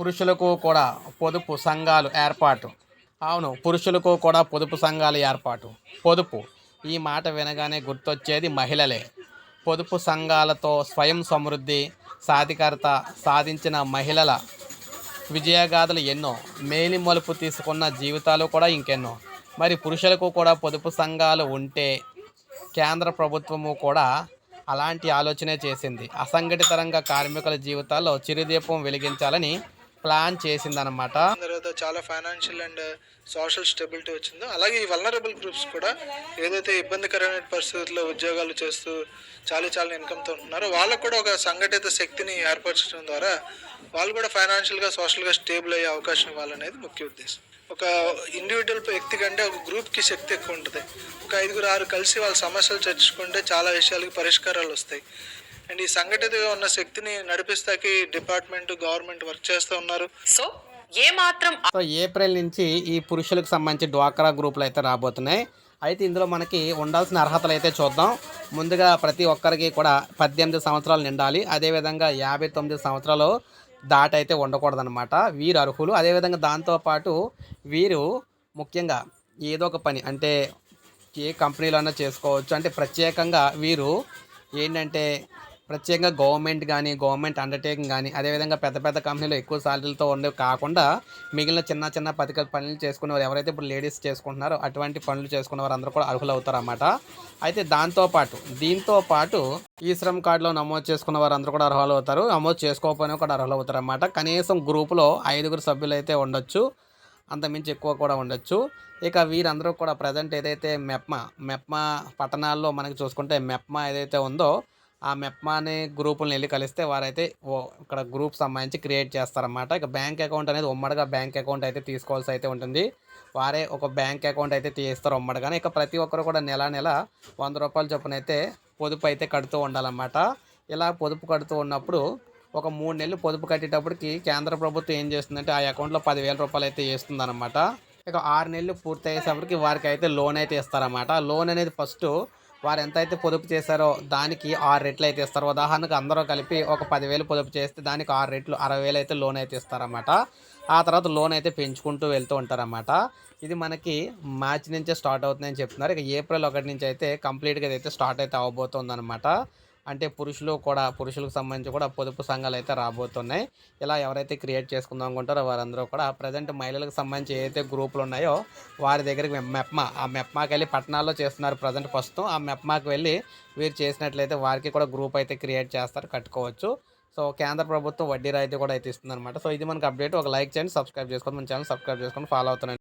పురుషులకు కూడా పొదుపు సంఘాలు ఏర్పాటు. అవును పురుషులకు కూడా పొదుపు సంఘాలు ఏర్పాటు. పొదుపు. ఈ మాట వినగానే గుర్తొచ్చేది మహిళలే. పొదుపు సంఘాలతో స్వయం సమృద్ధి సాధికారత సాధించిన మహిళల విజయగాథలు ఎన్నో. మేలి మలుపు తీసుకున్న జీవితాలు కూడా ఇంకెన్నో. మరి పురుషులకు కూడా పొదుపు సంఘాలు ఉంటే కేంద్ర ప్రభుత్వము కూడా అలాంటి ఆలోచనే చేసింది. అసంఘటిత రంగ కార్మికుల జీవితాల్లో చిరుదీపం వెలిగించాలని ప్లాన్ చేసిందనమాట తర్వాత చాలా ఫైనాన్షియల్ అండ్ సోషల్ స్టెబిలిటీ వచ్చిందో. అలాగే ఈ వలనరబుల్ గ్రూప్స్ కూడా ఏదైతే ఇబ్బందికరమైన పరిస్థితుల్లో ఉద్యోగాలు చేస్తూ చాలా చాలా ఇన్కమ్తో ఉంటున్నారో వాళ్ళకు కూడా ఒక సంఘటిత శక్తిని ఏర్పరచడం ద్వారా వాళ్ళు కూడా ఫైనాన్షియల్గా సోషల్గా స్టేబుల్ అయ్యే అవకాశం ఇవ్వాలనేది ముఖ్య ఉద్దేశం. ఒక ఇండివిజువల్ వ్యక్తి కంటే ఒక గ్రూప్కి శక్తి ఎక్కువ ఉంటుంది. ఒక ఐదుగురు ఆరు కలిసి వాళ్ళ సమస్యలు చర్చించుకుంటే చాలా విషయాలకి పరిష్కారాలు వస్తాయి. అండ్ ఈ సంఘటితగా ఉన్న శక్తిని నడిపిస్తాకి డిపార్ట్మెంట్ గవర్నమెంట్ వర్క్ చేస్తూ ఉన్నారు. సో ఏ మాత్రం సో ఏప్రిల్ నుంచి ఈ పురుషులకు సంబంధించి డ్వాక్రా గ్రూపులు అయితే రాబోతున్నాయి. అయితే ఇందులో మనకి ఉండాల్సిన అర్హతలు అయితే చూద్దాం. ముందుగా ప్రతి ఒక్కరికి కూడా పద్దెనిమిది సంవత్సరాలు నిండాలి. అదేవిధంగా యాభై తొమ్మిది సంవత్సరాలు దాటైతే ఉండకూడదన్నమాట. వీరు అర్హులు. అదేవిధంగా దాంతోపాటు వీరు ముఖ్యంగా ఏదో ఒక పని అంటే ఏ కంపెనీలో చేసుకోవచ్చు. అంటే ప్రత్యేకంగా వీరు ఏంటంటే ప్రత్యేకంగా గవర్నమెంట్ కానీ గవర్నమెంట్ అండర్టేకింగ్ కానీ అదేవిధంగా పెద్ద పెద్ద కంపెనీలు ఎక్కువ సాలరీలతో ఉండేవి కాకుండా మిగిలిన చిన్న చిన్న పథక పనులు చేసుకునేవారు. ఎవరైతే ఇప్పుడు లేడీస్ చేసుకుంటున్నారో అటువంటి పనులు చేసుకునే వారు అందరూ కూడా అర్హులు అవుతారన్నమాట అయితే దాంతోపాటు దీంతో పాటు ఈ శ్రమ్ కార్డులో నమోదు చేసుకున్న వారు అందరూ కూడా అర్హులు అవుతారు నమోదు చేసుకోకపోయినా కూడా అర్హులు అవుతారన్నమాట కనీసం గ్రూపులో ఐదుగురు సభ్యులు అయితే ఉండొచ్చు అంతమించి ఎక్కువ కూడా ఉండొచ్చు. ఇక వీరందరూ కూడా ప్రజెంట్ ఏదైతే మెప్మా మెప్మా పట్టణాల్లో మనకి చూసుకుంటే మెప్మా ఏదైతే ఉందో ఆ మెప్మా అనే గ్రూపులను వెళ్ళి కలిస్తే వారైతే ఓ ఇక్కడ గ్రూప్ సంబంధించి క్రియేట్ చేస్తారన్నమాట. ఇక బ్యాంక్ అకౌంట్ అనేది ఉమ్మడిగా బ్యాంక్ అకౌంట్ అయితే తీసుకోవాల్సి అయితే ఉంటుంది. వారే ఒక బ్యాంక్ అకౌంట్ అయితే తీస్తారు ఉమ్మడిగానే. ఇక ప్రతి ఒక్కరు కూడా నెల నెల వంద రూపాయల చొప్పున అయితే పొదుపు అయితే కడుతూ ఉండాలన్నమాట. ఇలా పొదుపు కడుతూ ఉన్నప్పుడు ఒక మూడు నెలలు పొదుపు కట్టేటప్పటికి కేంద్ర ప్రభుత్వం ఏం చేస్తుందంటే ఆ అకౌంట్లో పదివేల రూపాయలు అయితే వేస్తుందన్నమాట. ఇక ఆరు నెలలు పూర్తి అయ్యేసరికి వారికి అయితే లోన్ అయితే ఇస్తారన్నమాట. లోన్ అనేది ఫస్ట్ వారు ఎంత అయితే పొదుపు చేశారో దానికి ఆరు రెట్లు అయితే ఇస్తారు. ఉదాహరణకు అందరూ కలిపి ఒక పదివేలు పొదుపు చేస్తే దానికి ఆరు రెట్లు అరవై వేలు అయితే లోన్ అయితే ఇస్తారన్నమాట. ఆ తర్వాత లోన్ అయితే పెంచుకుంటూ వెళ్తూ ఉంటారన్నమాట. ఇది మనకి మార్చి నుంచే స్టార్ట్ అవుతుందని చెప్తున్నారు. ఇక ఏప్రిల్ ఒకటి నుంచి అయితే కంప్లీట్గా అయితే స్టార్ట్ అయితే అవబోతుందన్నమాట. అంటే పురుషులు కూడా పురుషులకు సంబంధించి కూడా పొదుపు సంఘాలు అయితే రాబోతున్నాయి. ఇలా ఎవరైతే క్రియేట్ చేసుకుందాం అనుకుంటారో వారందరూ కూడా ప్రజెంట్ మహిళలకు సంబంధించి ఏదైతే గ్రూపులు ఉన్నాయో వారి దగ్గరికి మెప్మా ఆ మెప్మాకి వెళ్ళి పట్టణాల్లో చేస్తున్నారు ప్రజెంట్ ప్రస్తుతం. ఆ మెప్మాకి వెళ్ళి వీరు చేసినట్లయితే వారికి కూడా గ్రూప్ అయితే క్రియేట్ చేస్తారు కట్టుకోవచ్చు. సో కేంద్ర ప్రభుత్వం వడ్డీ రాయితీ కూడా అయితే ఇస్తుంది సో ఇది మనకు అప్డేట్ ఒక లైక్ చేయండి సబ్స్క్రైబ్ చేసుకోండి. మన ఛానల్ సబ్స్క్రైబ్ చేసుకొని ఫాలో అవుతున్నాను